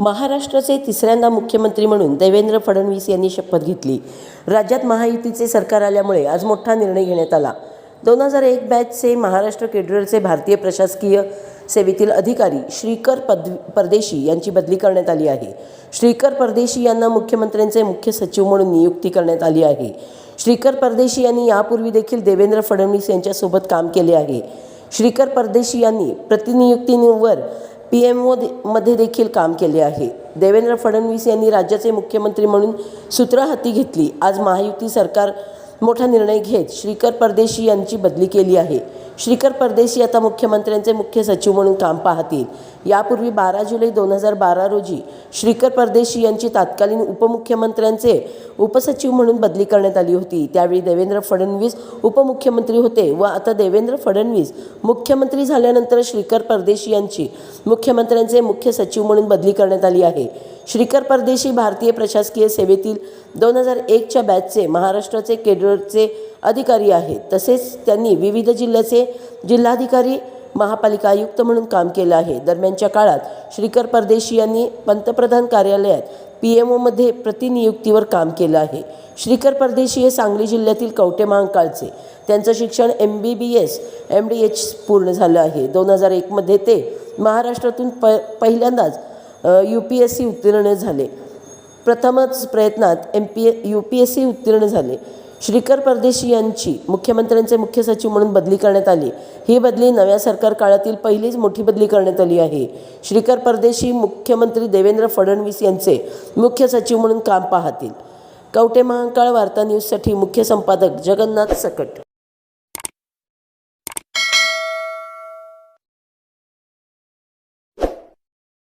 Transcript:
महाराष्ट्राचे तिसऱ्यांदा मुख्यमंत्री म्हणून देवेंद्र फडणवीस यांनी शपथ घेतली. राज्यात महायुतीचे सरकार आल्यामुळे आज मोठा निर्णय घेण्यात आला. दोन हजार एक बॅचचे महाराष्ट्र केडरचे भारतीय प्रशासकीय सेवेतील अधिकारी श्रीकर पद परदेशी यांची बदली करण्यात आली आहे. श्रीकर परदेशी यांना मुख्यमंत्र्यांचे मुख्य सचिव म्हणून नियुक्ती करण्यात आली आहे. श्रीकर परदेशी यांनी यापूर्वी देखील देवेंद्र फडणवीस यांच्यासोबत काम केले आहे. श्रीकर परदेशी यांनी प्रतिनियुक्तींवर पी एम ओ मध्ये देखील काम केले आहे. देवेंद्र फडणवीस यांनी राज्याचे मुख्यमंत्री म्हणून सूत्र हाती घेतली. आज महायुती सरकार मोठा निर्णय घेत श्रीकर परदेशी यांची बदली केली आहे. श्रीकर परदेशी आता मुख्यमंत्र्यांचे मुख्य सचिव म्हणून काम पाहतील. यापूर्वी बारा जुलै दोन हजार बारा रोजी श्रीकर परदेशी यांची तात्कालीन उपमुख्यमंत्र्यांचे उपसचिव म्हणून बदली करण्यात आली होती. त्यावेळी देवेंद्र फडणवीस उपमुख्यमंत्री होते व आता देवेंद्र फडणवीस मुख्यमंत्री झाल्यानंतर श्रीकर परदेशी यांची मुख्यमंत्र्यांचे मुख्य सचिव म्हणून बदली करण्यात आली आहे. श्रीकर परदेशी भारतीय प्रशासकीय सेवेतील दोन हजार एकच्या बॅचचे महाराष्ट्राचे केडरचे अधिकारी आहेत. तसेच त्यांनी विविध जिल्ह्याचे जिल्हाधिकारी महापालिका आयुक्त म्हणून काम केलं आहे. दरम्यानच्या काळात श्रीकर परदेशी यांनी पंतप्रधान कार्यालयात पी एम ओमध्ये प्रतिनियुक्तीवर काम केलं आहे. श्रीकर परदेशी हे सांगली जिल्ह्यातील कवटे महांकाळचे. त्यांचं शिक्षण M B B S M D H पूर्ण झालं आहे. दोन हजार एकमध्ये ते महाराष्ट्रातून प पहिल्यांदाच यू पी एस सी उत्तीर्ण झाले. प्रथमच प्रयत्नात M P U P S C उत्तीर्ण झाले. श्रीकर परदेशी यांची मुख्यमंत्र्यांचे मुख्य सचिव म्हणून बदली करण्यात आली. ही बदली नव्या सरकार काळातील पहिलीच मोठी बदली करण्यात आली आहे. श्रीकर परदेशी मुख्यमंत्री देवेंद्र फडणवीस यांचे मुख्य सचिव म्हणून काम पाहतील. कवटे महांकाळ वार्ता न्यूजसाठी मुख्य संपादक जगन्नाथ सकट.